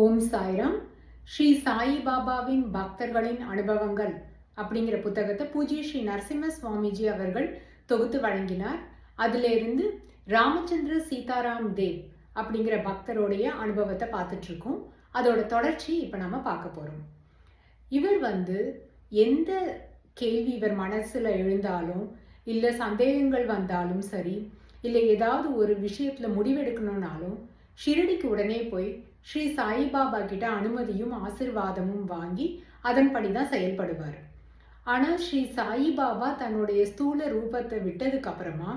ஓம் சாய்ராம். ஸ்ரீ சாயி பாபாவின் பக்தர்களின் அனுபவங்கள் அப்படிங்கிற புத்தகத்தை பூஜ்ய ஸ்ரீ நரசிம்ம சுவாமிஜி அவர்கள் தொகுத்து வழங்கினார். அதிலிருந்து ராமச்சந்திர சீதாராம் தேவ் அப்படிங்கிற பக்தருடைய அனுபவத்தை பார்த்துட்டு இருக்கோம் அதோட தொடர்ச்சி இப்போ நம்ம பார்க்க போகிறோம் இவர் வந்து எந்த கேள்வி இவர் மனசில் எழுந்தாலும் இல்லை சந்தேகங்கள் வந்தாலும் சரி இல்லை ஏதாவது ஒரு விஷயத்தில் முடிவெடுக்கணும்னாலும் ஷிரடிக்கு உடனே போய் ஸ்ரீ சாயிபாபா கிட்ட அனுமதியும் ஆசிர்வாதமும் வாங்கி அதன்படி தான் செயல்படுவார். ஆனால் ஸ்ரீ சாயிபாபா தன்னுடைய ஸ்தூல ரூபத்தை விட்டதுக்கு அப்புறமா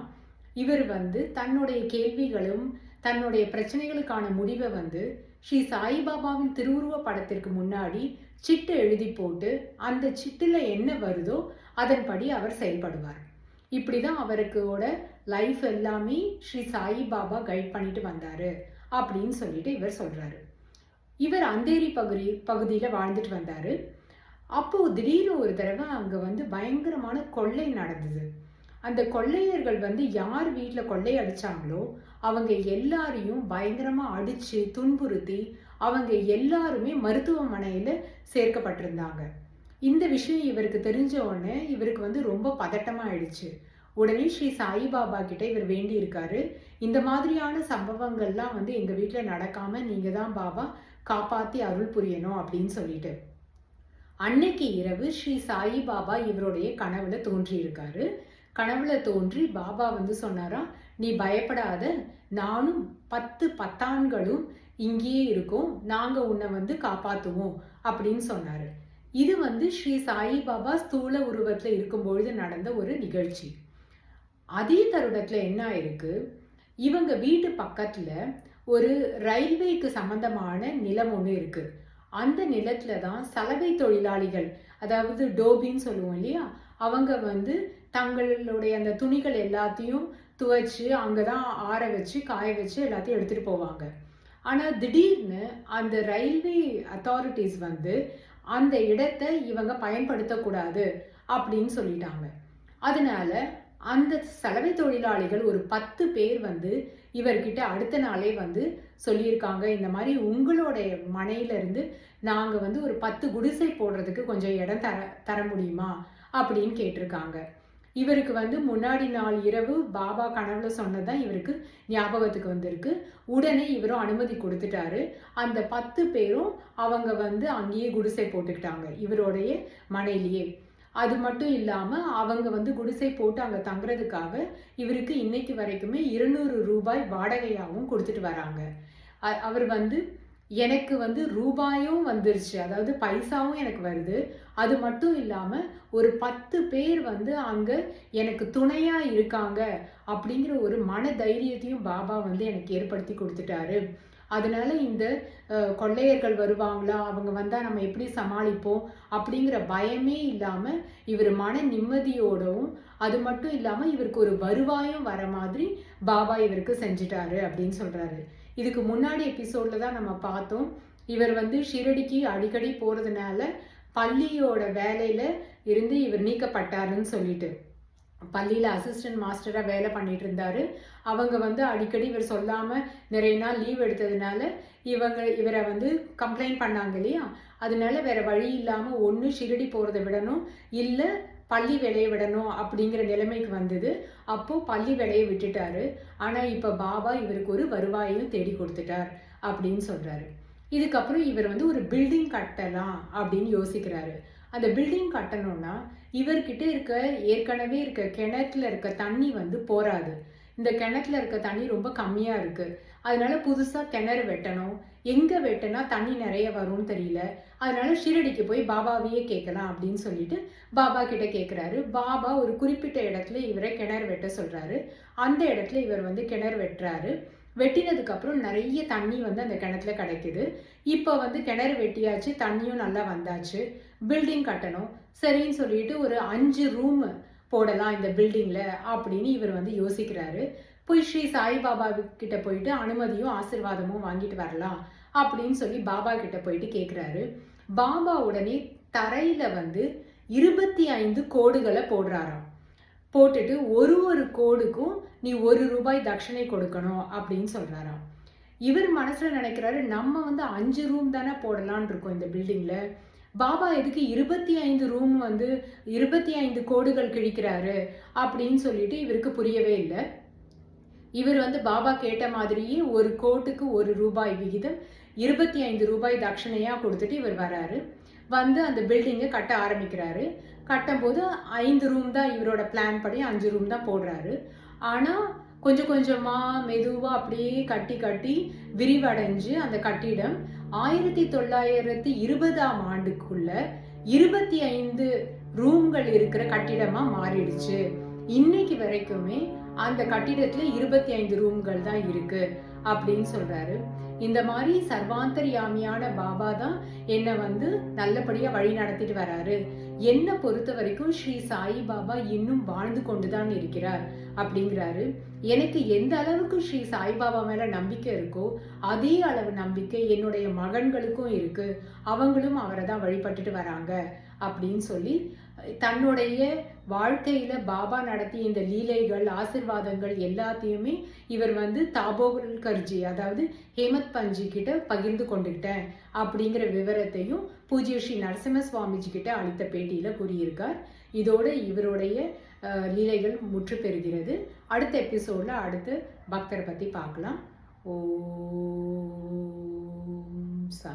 இவர் வந்து தன்னுடைய கேள்விகளும் தன்னுடைய பிரச்சனைகளுக்கான முடிவை வந்து ஸ்ரீ சாயிபாபாவின் திருவுருவ படத்திற்கு முன்னாடி சிட்டு எழுதி போட்டு அந்த சிட்டில் என்ன வருதோ அதன்படி அவர் செயல்படுவார். இப்படி தான் அவருக்கோட லைஃப் எல்லாமே ஸ்ரீ சாயிபாபா கைட் பண்ணிட்டு வந்தார். அப்படின்னு சொல்லிட்டு இவர் சொல்கிறாரு இவர் அந்தேரி பகுதி பகுதியில் வாழ்ந்துட்டு வந்தார். அப்போது திடீர்னு ஒரு தடவை அங்கே வந்து பயங்கரமான கொள்ளை நடந்தது. அந்த கொள்ளையர்கள் வந்து யார் வீட்டில் கொள்ளை அடித்தாங்களோ அவங்க எல்லாரையும் பயங்கரமாக அடித்து துன்புறுத்தி அவங்க எல்லாருமே மருத்துவமனையில் சேர்க்கப்பட்டிருந்தாங்க. இந்த விஷயம் இவருக்கு தெரிஞ்ச உடனே இவருக்கு வந்து ரொம்ப பதட்டமாக ஆயிடுச்சு. உடனே ஸ்ரீ சாயிபாபா கிட்ட இவர் வேண்டி இருக்காரு இந்த மாதிரியான சம்பவங்கள்லாம் வந்து எங்கள் வீட்டில் நடக்காம நீங்கள் தான் பாபா காப்பாற்றி அருள் புரியணும் அப்படின்னு சொல்லிட்டு. அன்னைக்கு இரவு ஸ்ரீ சாயிபாபா இவருடைய கனவுல தோன்றியிருக்காரு. கனவுல தோன்றி பாபா வந்து சொன்னாரா நீ பயப்படாத நானும் பத்து பத்தான்களும் இங்கேயே இருக்கோம். நாங்கள் உன்னை வந்து காப்பாற்றுவோம் அப்படின்னு சொன்னார். இது வந்து ஸ்ரீ சாயிபாபா ஸ்தூல உருவத்தில் இருக்கும்பொழுது நடந்த ஒரு நிகழ்ச்சி. அதே தருணத்தில் என்ன ஆயிருக்கு? இவங்க வீட்டு பக்கத்தில் ஒரு ரயில்வேக்கு சம்பந்தமான நிலம் ஒன்று இருக்குது அந்த நிலத்துல தான் சலவை தொழிலாளிகள் அதாவது டோபின்னு சொல்லுவோம் இல்லையா? அவங்க வந்து தங்களுடைய அந்த துணிகள் எல்லாத்தையும் துவைச்சு அங்கதான் ஆற வச்சு காய வச்சு எல்லாத்தையும் எடுத்துகிட்டு போவாங்க. ஆனால் திடீர்னு அந்த ரயில்வே அத்தாரிட்டிஸ் வந்து அந்த இடத்தை இவங்க பயன்படுத்தக்கூடாது அப்படின்னு சொல்லிட்டாங்க. அதனால அந்த சலவை தொழிலாளிகள் ஒரு பத்து பேர் வந்து இவர்கிட்ட அடுத்த நாளே வந்து சொல்லியிருக்காங்க. இந்த மாதிரி உங்களுடைய மனையிலேருந்து நாங்கள் வந்து ஒரு பத்து குடிசை போடுறதுக்கு கொஞ்சம் இடம் தர தர முடியுமா? அப்படின்னு கேட்டிருக்காங்க. இவருக்கு வந்து முன்னாடி நாள் இரவு பாபா கனவுல சொன்னதான் இவருக்கு ஞாபகத்துக்கு வந்திருக்கு. உடனே இவரும் அனுமதி கொடுத்துட்டாரு. அந்த பத்து பேரும் அவங்க வந்து அங்கேயே குடிசை போட்டுக்கிட்டாங்க இவருடைய மனையிலேயே அது மட்டும் இல்லாமல் அவங்க வந்து குடிசை போட்டு அங்கே தங்குறதுக்காக இவருக்கு இன்னைக்கு வரைக்குமே இருநூறு ரூபாய் வாடகையாகவும் கொடுத்துட்டு வராங்க. அவர் வந்து எனக்கு வந்து ரூபாயும் வந்துருச்சு. அதாவது பைசாவும் எனக்கு வருது. அது மட்டும் இல்லாமல் ஒரு பத்து பேர் வந்து அங்கே எனக்கு துணையாக இருக்காங்க அப்படிங்கிற ஒரு மன தைரியத்தையும் பாபா வந்து எனக்கு ஏற்படுத்தி கொடுத்துட்டாரு. அதனால இந்த கொள்ளையர்கள் வருவாங்களா? அவங்க வந்தால் நம்ம எப்படி சமாளிப்போம்? அப்படிங்கிற பயமே இல்லாமல் இவர் மன நிம்மதியோடவும் அது மட்டும் இல்லாமல் இவருக்கு ஒரு வருவாயும் வர மாதிரி பாபா இவருக்கு செஞ்சுட்டாரு அப்படின்னு சொல்கிறாரு இதுக்கு முன்னாடி எபிசோட்ல தான் நம்ம பார்த்தோம். இவர் வந்து ஷிரடிக்கு அடிக்கடி போகிறதுனால பள்ளியோட வேலையில் இருந்து இவர் நீக்கப்பட்டாருன்னு சொல்லிட்டு. பள்ளியில் அசிஸ்டன்ட் மாஸ்டராக வேலை பண்ணிட்டு இருந்தார். அவங்க வந்து அடிக்கடி இவர் சொல்லாமல் நிறைய நாள் லீவ் எடுத்ததுனால இவங்க இவரை வந்து கம்ப்ளைண்ட் பண்ணாங்க இல்லையா? அதனால வேறு வழி இல்லாமல் ஒன்று ஷிரடி போகிறத விடணும் இல்லை பள்ளி வேலையை விடணும் அப்படிங்கிற நிலைமைக்கு வந்தது. அப்போது பள்ளி வேலையை விட்டுட்டாரு. ஆனால் இப்போ பாபா இவருக்கு ஒரு வருவாயையும் தேடி கொடுத்துட்டார் அப்படின்னு சொல்கிறாரு இதுக்கப்புறம் இவர் வந்து ஒரு பில்டிங் கட்டலாம் அப்படின்னு யோசிக்கிறாரு. அந்த பில்டிங் கட்டணும்னா இவர்கிட்ட இருக்க ஏற்கனவே இருக்க கிணத்துல இருக்க தண்ணி வந்து போராது இந்த கிணத்துல இருக்க தண்ணி ரொம்ப கம்மியாக இருக்குது அதனால புதுசாக கிணறு வெட்டணும். எங்கே வெட்டினா தண்ணி நிறைய வரும்னு தெரியல. அதனால ஷிரடிக்கு போய் பாபாவையே கேட்கலாம் அப்படின்னு சொல்லிட்டு பாபா கிட்ட கேட்குறாரு பாபா ஒரு குறிப்பிட்ட இடத்துல இவரை கிணறு வெட்ட சொல்கிறாரு அந்த இடத்துல இவர் வந்து கிணறு வெட்டுறாரு. வெட்டினதுக்கு அப்புறம் நிறைய தண்ணி வந்து அந்த கிணத்துல கிடைக்குது. இப்போ வந்து கிணறு வெட்டியாச்சு தண்ணியும் நல்லா வந்தாச்சு. பில்டிங் கட்டணும். சரின்னு சொல்லிட்டு ஒரு அஞ்சு ரூம் போடலாம் இந்த பில்டிங்ல அப்படின்னு இவர் வந்து யோசிக்கிறாரு. போய் ஸ்ரீ சாய்பாபா கிட்ட போயிட்டு அனுமதியும் ஆசிர்வாதமும் வாங்கிட்டு வரலாம் அப்படின்னு சொல்லி பாபா கிட்ட போயிட்டு கேட்குறாரு பாபா உடனே தரையில வந்து இருபத்தி ஐந்து கோடுகளை போடுறாராம். போட்டுட்டு ஒரு ஒரு கோடுக்கும் நீ ஒரு ரூபாய் தட்சணை கொடுக்கணும் அப்படின்னு சொல்கிறாராம் இவர் மனசில் நினைக்கிறாரு நம்ம வந்து அஞ்சு ரூம் தானே போடலான்னு இருக்கோம் இந்த பில்டிங்கில் பாபா இதுக்கு இருபத்தி ஐந்து ரூம் வந்து இருபத்தி ஐந்து கோடுகள் கிழிக்கிறாரு அப்படின்னு சொல்லிட்டு இவருக்கு புரியவே இல்லை. இவர் வந்து பாபா கேட்ட மாதிரியே ஒரு கோட்டுக்கு ஒரு ரூபாய் விகிதம் இருபத்தி ஐந்து ரூபாய் தட்சணையாக கொடுத்துட்டு இவர் வராரு. வந்து அந்த பில்டிங்கை கட்ட ஆரம்பிக்கிறாரு. கட்டும்போது ஐந்து ரூம் தான் இவரோட பிளான் படி அஞ்சு ரூம் தான் போடுறாரு. ஆனால் கொஞ்சம் கொஞ்சமாக மெதுவாக அப்படியே கட்டி கட்டி விரிவடைஞ்சு அந்த கட்டிடம் ஆயிரத்தி தொள்ளாயிரத்தி இருபதாம் ஆண்டுக்குள்ள இருபத்தி ஐந்து ரூம்கள் இருக்கிற கட்டிடமா மாறிடுச்சு. இன்னைக்கு வரைக்குமே அந்த கட்டிடத்துல இருபத்தி ஐந்து ரூம்கள் தான் இருக்கு அப்படின்னு சொல்றாரு. இந்த மாதிரி சர்வாந்தரியாமியான பாபா தான் என்னை வந்து நல்லபடியா வழி நடத்திட்டு வராரு. என்னை பொறுத்த வரைக்கும் ஸ்ரீ சாய்பாபா இன்னும் வாழ்ந்து கொண்டுதான் இருக்கிறார் அப்படிங்கிறாரு. எனக்கு எந்த அளவுக்கு ஸ்ரீ சாய்பாபா மேல நம்பிக்கை இருக்கோ அதே அளவு நம்பிக்கை என்னுடைய மகன்களுக்கும் இருக்கு. அவங்களும் அவரை தான் வழிபட்டுட்டு வராங்க அப்படின்னு சொல்லி தன்னுடைய வாழ்க்கையில பாபா நடத்திய இந்த லீலைகள் ஆசிர்வாதங்கள் எல்லாத்தையுமே இவர் வந்து தாபோகல் கர்ஜி அதாவது ஹேமத் பஞ்சி கிட்ட பகிர்ந்து கொண்டுக்கிட்டேன் அப்படிங்கிற விவரத்தையும் பூஜ்ய ஸ்ரீ நரசிம்ம சுவாமிஜி கிட்ட அளித்த பேட்டியில் கூறியிருக்கார். இதோட இவருடைய லீலைகள் முற்று பெறுகிறது. அடுத்த எபிசோடில் அடுத்து பக்தரை பற்றி பார்க்கலாம். ஓம் சா